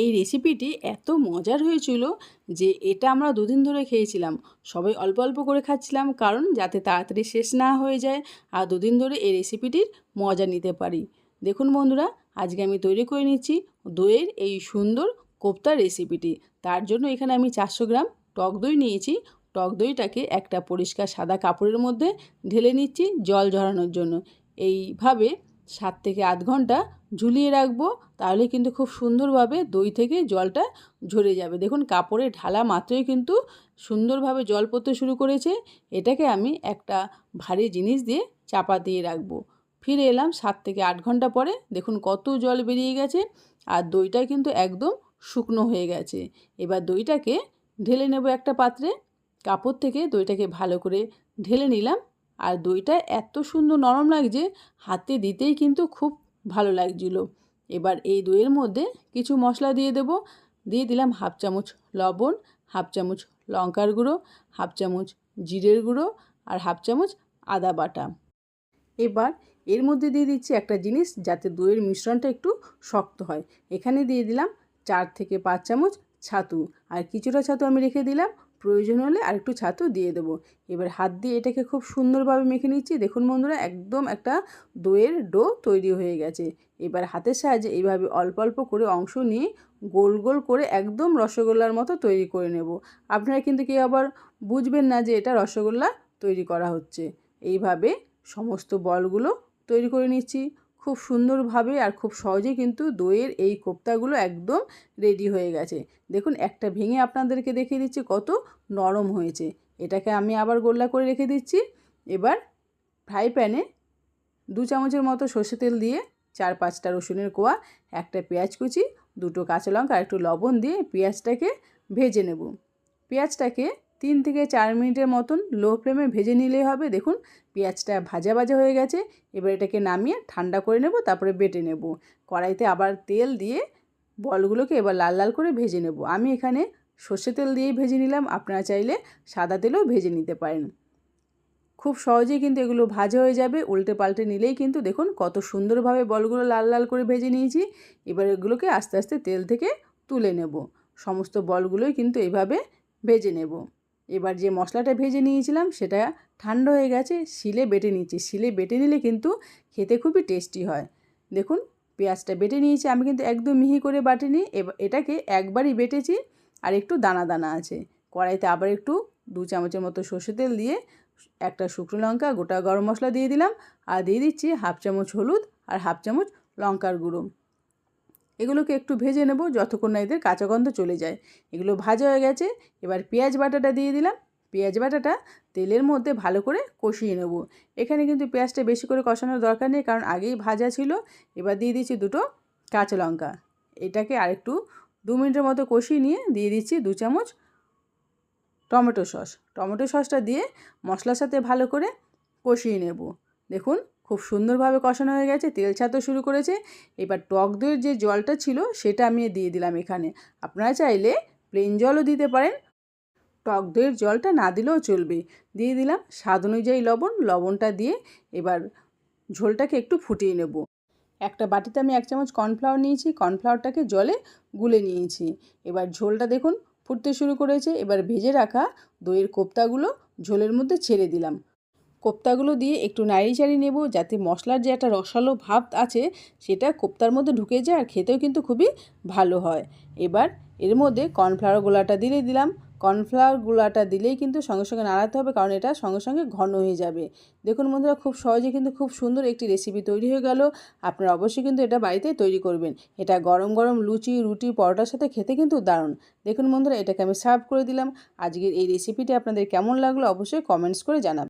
এই রেসিপিটি এত মজার হয়েছিল যে এটা আমরা দুদিন ধরে খেয়েছিলাম। সবাই অল্প অল্প করে খাচ্ছিলাম কারণ যাতে তাড়াতাড়ি শেষ না হয়ে যায় আর দুদিন ধরে এই রেসিপিটির মজা নিতে পারি। দেখুন বন্ধুরা, আজকে আমি তৈরি করে নিচ্ছি দইয়ের এই সুন্দর কোপ্তার রেসিপিটি তার জন্য এখানে আমি চারশো গ্রাম টক দই নিয়েছি। টক দইটাকে একটা পরিষ্কার সাদা কাপড়ের মধ্যে ঢেলে নিচ্ছি জল ঝরানোর জন্য। এইভাবে সাত থেকে আধ ঘণ্টা ঝুলিয়ে রাখব, তাহলে কিন্তু খুব সুন্দরভাবে দই থেকে জলটা ঝরে যাবে। দেখুন, কাপড়ে ঢালা মাত্রই কিন্তু সুন্দরভাবে জল পড়তে শুরু করেছে। এটাকে আমি একটা ভারী জিনিস দিয়ে চাপা দিয়ে রাখব। ফিরে এলাম সাত থেকে আট ঘণ্টা পরে। দেখুন, কত জল বেরিয়ে গেছে আর দইটা কিন্তু একদম শুকনো হয়ে গেছে। এবার দইটাকে ঢেলে নেব একটা পাত্রে। কাপড় থেকে দইটাকে ভালো করে ঢেলে নিলাম। আর দইটা এত সুন্দর নরম লাগছে, হাতে দিতেই কিন্তু খুব ভালো লাগছিল। এবার এই দইয়ের মধ্যে কিছু মশলা দিয়ে দেব। দিয়ে দিলাম হাফ চামচ লবণ, হাফ চামচ লঙ্কার গুঁড়ো, হাফ চামচ জিরের গুঁড়ো আর হাফ চামচ আদা বাটা। এবার এর মধ্যে দিয়ে দিচ্ছি একটা জিনিস যাতে দইয়ের মিশ্রণটা একটু শক্ত হয়। এখানে দিয়ে দিলাম চার থেকে পাঁচ চামচ ছাতু। আর কিছুটা ছাতু আমি রেখে দিলাম প্রয়োজন হলে আর একটু ছাতু দিয়ে দেবো। এবার হাত দিয়ে এটাকে খুব সুন্দরভাবে মেখে নিচ্ছি। দেখুন বন্ধুরা, একদম একটা দইয়ের ডো তৈরি হয়ে গেছে। এবার হাতের সাহায্যে এইভাবে অল্প অল্প করে অংশ নিয়ে গোল গোল করে একদম রসগোল্লার মতো তৈরি করে নেব। আপনারা কিন্তু কেউ আবার বুঝবেন না যে এটা রসগোল্লা তৈরি করা হচ্ছে। এইভাবে সমস্ত বলগুলো তৈরি করে নিচ্ছি। খুব সুন্দরভাবে আর খুব সহজে কিন্তু দইয়ের এই কোপ্তাগুলো একদম রেডি হয়ে গেছে। দেখুন, একটা ভেঙে আপনাদেরকে দেখিয়ে দিচ্ছি কত নরম হয়েছে। এটাকে আমি আবার গোল্লা করে রেখে দিচ্ছি। এবার ফ্রাই প্যানে দু চামচের মতো সর্ষে তেল দিয়ে চার পাঁচটা রসুনের কোয়া, একটা পেঁয়াজ কুচি, দুটো কাঁচা লঙ্কা আর একটু লবণ দিয়ে পেঁয়াজটাকে ভেজে নেব। পেঁয়াজটাকে তিন থেকে চার মিনিটের মতন লো ফ্লেমে ভেজে নিলেই হবে। দেখুন, পেঁয়াজটা ভাজা ভাজা হয়ে গেছে। এবার এটাকে নামিয়ে ঠান্ডা করে নেব, তারপরে বেটে নেব। কড়াইতে আবার তেল দিয়ে বলগুলোকে এবার লাল লাল করে ভেজে নেব। আমি এখানে সর্ষে তেল দিয়েই ভেজে নিলাম। আপনারা চাইলে সাদা তেলেও ভেজে নিতে পারেন। খুব সহজেই কিন্তু এগুলো ভাজা হয়ে যাবে। উল্টে পাল্টে নিলেই কিন্তু দেখুন, কত সুন্দরভাবে বলগুলো লাল লাল করে ভেজে নিয়েছি। এবার এগুলোকে আস্তে আস্তে তেল থেকে তুলে নেব। সমস্ত বলগুলোই কিন্তু এইভাবে ভেজে নেব। এবার যে মশলাটা ভেজে নিয়েছিলাম সেটা ঠান্ডা হয়ে গেছে, শিলে বেটে নিচ্ছি। শিলে বেটে নিলে কিন্তু খেতে খুবই টেস্টি হয়। দেখুন, পেঁয়াজটা বেটে নিয়েছি, আমি কিন্তু একদম মিহি করে বাটিনি। এটাকে একবারই বেটেছি আর একটু দানা দানা আছে। কড়াইতে আবার একটু দু চামচের মতো সর্ষে তেল দিয়ে একটা শুকনো লঙ্কা, গোটা গরম মশলা দিয়ে দিলাম। আর দিয়ে দিচ্ছি হাফ চামচ হলুদ আর হাফ চামচ লঙ্কার গুঁড়ো। এগুলোকে একটু ভেজে নেব যতক্ষণ না এদের কাঁচা গন্ধ চলে যায়। এগুলো ভাজা হয়ে গেছে, এবার পেঁয়াজ বাটাটা দিয়ে দিলাম। পেঁয়াজ বাটাটা তেলের মধ্যে ভালো করে কষিয়ে নেব। এখানে কিন্তু পেঁয়াজটা বেশি করে কষানোর দরকার নেই, কারণ আগেই ভাজা ছিল। এবার দিয়ে দিচ্ছি দুটো কাঁচা লঙ্কা। এটাকে আরেকটু দু মিনিটের মতো কষিয়ে নিয়ে দিয়ে দিচ্ছি দু চামচ টমেটো সস। টমেটো সসটা দিয়ে মশলার সাথে ভালো করে কষিয়ে নেব। দেখুন খুব সুন্দরভাবে কষানো হয়ে গেছে, তেল ছাতো শুরু করেছে। এবার টক দইয়ের যে জলটা ছিল সেটা আমি দিয়ে দিলাম এখানে। আপনারা চাইলে প্লেন জলও দিতে পারেন। টক দইয়ের জলটা না দিলেও চলবে। দিয়ে দিলাম স্বাদ অনুযায়ী লবণ, লবণটা দিয়ে এবার ঝোলটাকে একটু ফুটিয়ে নেব। একটা বাটিতে আমি এক চামচ কর্নফ্লাওয়ার নিয়েছি, কর্নফ্লাওয়ারটাকে জলে গুলে নিয়েছি। এবার ঝোলটা দেখুন ফুটতে শুরু করেছে। এবার ভেজে রাখা দইয়ের কোপ্তাগুলো ঝোলের মধ্যে ছেড়ে দিলাম। কোপ্তাগুলো দিয়ে একটু নাড়ি চাড়ি নেব, যাতে মশলার যে একটা রসালো ভাব আছে, সেটা কোপ্তার মধ্যে ঢুকে যায় আর খেতেও কিন্তু খুবই ভালো হয়। এবার এর মধ্যে কর্নফ্লাওয়ার গোলাটা দিলে দিলাম। কর্নফ্লাওয়ার গুঁড়াটা দিলেই কিন্তু সঙ্গে সঙ্গে নাড়াতে হবে, কারণ এটা সঙ্গে সঙ্গে ঘন হয়ে যাবে। দেখুন বন্ধুরা, খুব সহজে কিন্তু খুব সুন্দর একটি রেসিপি তৈরি হয়ে গেল। আপনারা অবশ্যই কিন্তু এটা বাড়িতে তৈরি করবেন। এটা গরম গরম লুচি, রুটি, পরোটার সাথে খেতে কিন্তু দারুণ। দেখুন বন্ধুরা, এটাকে আমি সার্ভ করে দিলাম। আজকের এই রেসিপিটি আপনাদের কেমন লাগল অবশ্যই কমেন্টস করে জানাবেন।